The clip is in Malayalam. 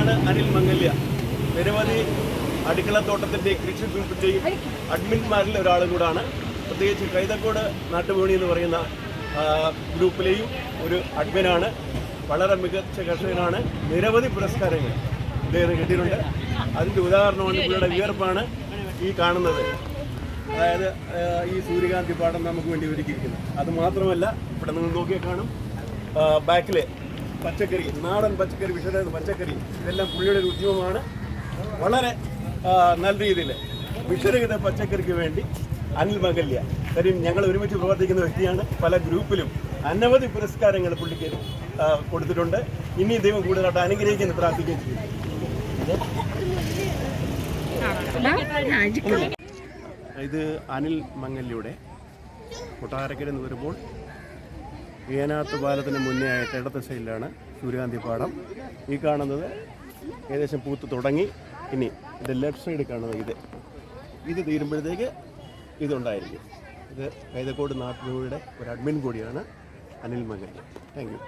ഇതാണ് അനിൽ മംഗല്യ. നിരവധി അടുക്കളത്തോട്ടത്തിന്റെയും കൃഷി ഗ്രൂപ്പിന്റെയും അഡ്മിൻമാരിൽ ഒരാളും കൂടാണ്. പ്രത്യേകിച്ച് കൈതക്കോട് നാട്ടുപൂണി എന്ന് പറയുന്ന ഗ്രൂപ്പിലെയും ഒരു അഡ്മിനാണ്. വളരെ മികച്ച കർഷകനാണ്. നിരവധി പുരസ്കാരങ്ങൾ ഇദ്ദേഹം കിട്ടിയിട്ടുണ്ട്. അതിന്റെ ഉദാഹരണമാണ് ഇവരുടെ വിയർപ്പാണ് ഈ കാണുന്നത്. അതായത് ഈ സൂര്യകാന്തി പാഠം നമുക്ക് വേണ്ടി ഒരുക്കിയിരിക്കുന്നത് അത് മാത്രമല്ല ഇവിടെ നിങ്ങൾ നോക്കിയാൽ കാണും. ബാക്കിൽ പച്ചക്കറി നാടൻ പച്ചക്കറി വിഷയ പച്ചക്കറി ഇതെല്ലാം പുള്ളിയുടെ ഒരു ഉദ്യമമാണ്. വളരെ നല്ല രീതിയിൽ വിഷരഹിത പച്ചക്കറിക്ക് വേണ്ടി അനിൽ മംഗല്യ. കാര്യം ഞങ്ങൾ ഒരുമിച്ച് പ്രവർത്തിക്കുന്ന വ്യക്തിയാണ്. പല ഗ്രൂപ്പിലും അനവധി പുരസ്കാരങ്ങൾ പുള്ളിക്ക് കൊടുത്തിട്ടുണ്ട്. ഇനി ദൈവം കൂടുതലായിട്ട് അനുഗ്രഹിക്കുന്നു പ്രാർത്ഥിക്കുകയും ചെയ്യും. ഇത് അനിൽ മംഗല്യയുടെ കൊട്ടാരക്കര എന്ന് വരുമ്പോൾ ഏനാത്ത് പാലത്തിന് മുന്നേ ആയിട്ട് ഇടത്തശയിലാണ് സൂര്യകാന്തി പാടം. ഈ കാണുന്നത് ഏകദേശം പൂത്ത് തുടങ്ങി. ഇനി ഇത് ലെഫ്റ്റ് സൈഡ് കാണുന്നത് ഇത്. ഇത് തീരുമ്പോഴത്തേക്ക് ഇതുണ്ടായിരിക്കും. ഇത് കൈതക്കോട് നാട്ടിലൂടെ ഒരു അഡ്മിൻ കൂടിയാണ് അനിൽ മകൻ താങ്ക് യു.